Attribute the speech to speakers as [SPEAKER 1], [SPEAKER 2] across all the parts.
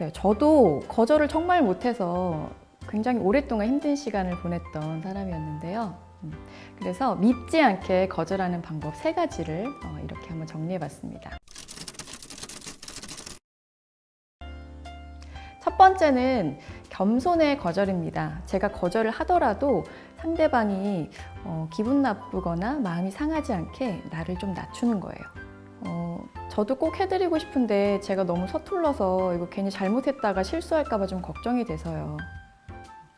[SPEAKER 1] 네, 저도 거절을 정말 못해서 굉장히 오랫동안 힘든 시간을 보냈던 사람이었는데요. 음, 그래서 밉지 않게 거절하는 방법 세 가지를 어, 이렇게 한번 정리해 봤습니다. 첫 번째는 겸손의 거절입니다. 제가 거절을 하더라도 상대방이 어, 기분 나쁘거나 마음이 상하지 않게 나를 좀 낮추는 거예요. 어, 저도 꼭 해드리고 싶은데 제가 너무 서툴러서 이거 괜히 잘못했다가 실수할까봐 좀 걱정이 돼서요.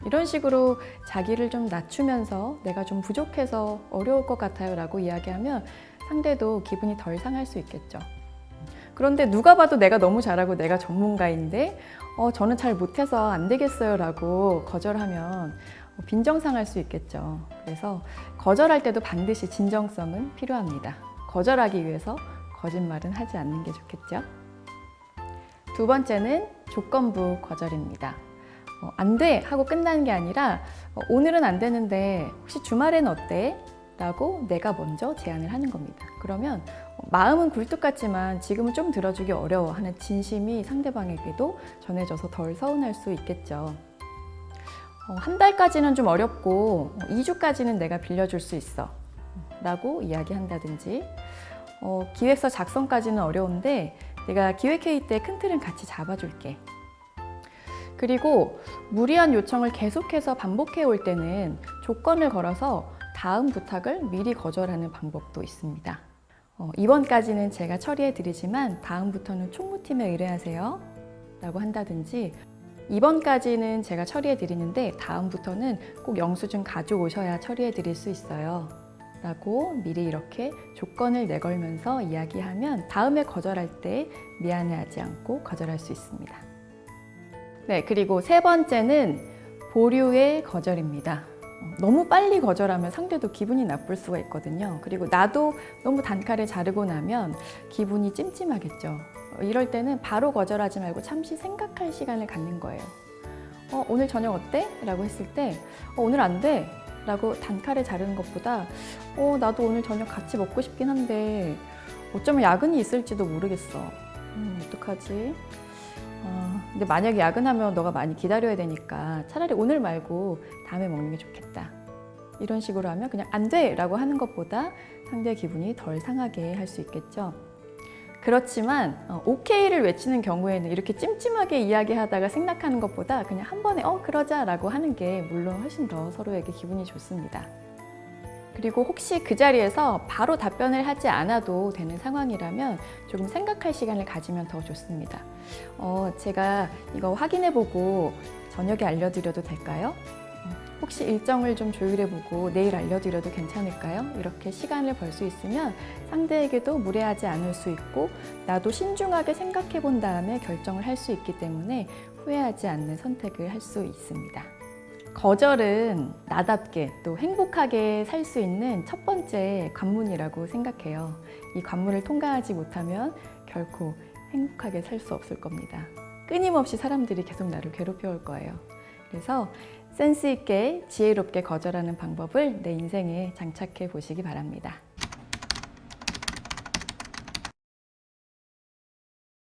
[SPEAKER 1] 이런 식으로 자기를 좀 낮추면서 내가 좀 부족해서 어려울 것 같아요 라고 이야기하면 상대도 기분이 덜 상할 수 있겠죠. 그런데 누가 봐도 내가 너무 잘하고 내가 전문가인데 어, 저는 잘 못해서 안 되겠어요 라고 거절하면 빈정상할 수 있겠죠. 그래서 거절할 때도 반드시 진정성은 필요합니다. 거절하기 위해서 거짓말은 하지 않는 게 좋겠죠. 두 번째는 조건부 거절입니다. 어, 안 돼! 하고 끝나는 게 아니라 어, 오늘은 안 되는데 혹시 주말엔 어때? 라고 내가 먼저 제안을 하는 겁니다. 그러면 어, 마음은 굴뚝 같지만 지금은 좀 들어주기 어려워 하는 진심이 상대방에게도 전해져서 덜 서운할 수 있겠죠. 어, 한 달까지는 좀 어렵고 어, 2주까지는 내가 빌려줄 수 있어. 라고 이야기한다든지 어, 기획서 작성까지는 어려운데 내가 기획회의 때 큰 틀은 같이 잡아줄게. 그리고 무리한 요청을 계속해서 반복해 올 때는 조건을 걸어서 다음 부탁을 미리 거절하는 방법도 있습니다. 어, 이번까지는 제가 처리해 드리지만 다음부터는 총무팀에 의뢰하세요. 라고 한다든지 이번까지는 제가 처리해 드리는데 다음부터는 꼭 영수증 가져오셔야 처리해 드릴 수 있어요. 라고 미리 이렇게 조건을 내걸면서 이야기하면 다음에 거절할 때 미안해하지 않고 거절할 수 있습니다. 네, 그리고 세 번째는 보류의 거절입니다. 어, 너무 빨리 거절하면 상대도 기분이 나쁠 수가 있거든요. 그리고 나도 너무 단칼에 자르고 나면 기분이 찜찜하겠죠. 어, 이럴 때는 바로 거절하지 말고 잠시 생각할 시간을 갖는 거예요. 어, 오늘 저녁 어때? 라고 했을 때, 어, 오늘 안 돼. 라고 단칼에 자르는 것보다, 어, 나도 오늘 저녁 같이 먹고 싶긴 한데, 어쩌면 야근이 있을지도 모르겠어. 음, 어떡하지? 어, 근데 만약에 야근하면 너가 많이 기다려야 되니까 차라리 오늘 말고 다음에 먹는 게 좋겠다. 이런 식으로 하면 그냥 안 돼! 라고 하는 것보다 상대의 기분이 덜 상하게 할 수 있겠죠. 그렇지만 어, 오케이를 외치는 경우에는 이렇게 찜찜하게 이야기하다가 생각하는 것보다 그냥 한 번에 어 그러자 라고 하는 게 물론 훨씬 더 서로에게 기분이 좋습니다. 그리고 혹시 그 자리에서 바로 답변을 하지 않아도 되는 상황이라면 조금 생각할 시간을 가지면 더 좋습니다. 어, 제가 이거 확인해보고 저녁에 알려드려도 될까요? 음, 혹시 일정을 좀 조율해보고 내일 알려드려도 괜찮을까요? 이렇게 시간을 벌 수 있으면 상대에게도 무례하지 않을 수 있고 나도 신중하게 생각해 본 다음에 결정을 할 수 있기 때문에 후회하지 않는 선택을 할 수 있습니다. 거절은 나답게 또 행복하게 살 수 있는 첫 번째 관문이라고 생각해요. 이 관문을 통과하지 못하면 결코 행복하게 살 수 없을 겁니다. 끊임없이 사람들이 계속 나를 괴롭혀 올 거예요. 그래서 센스 있게 지혜롭게 거절하는 방법을 내 인생에 장착해 보시기 바랍니다.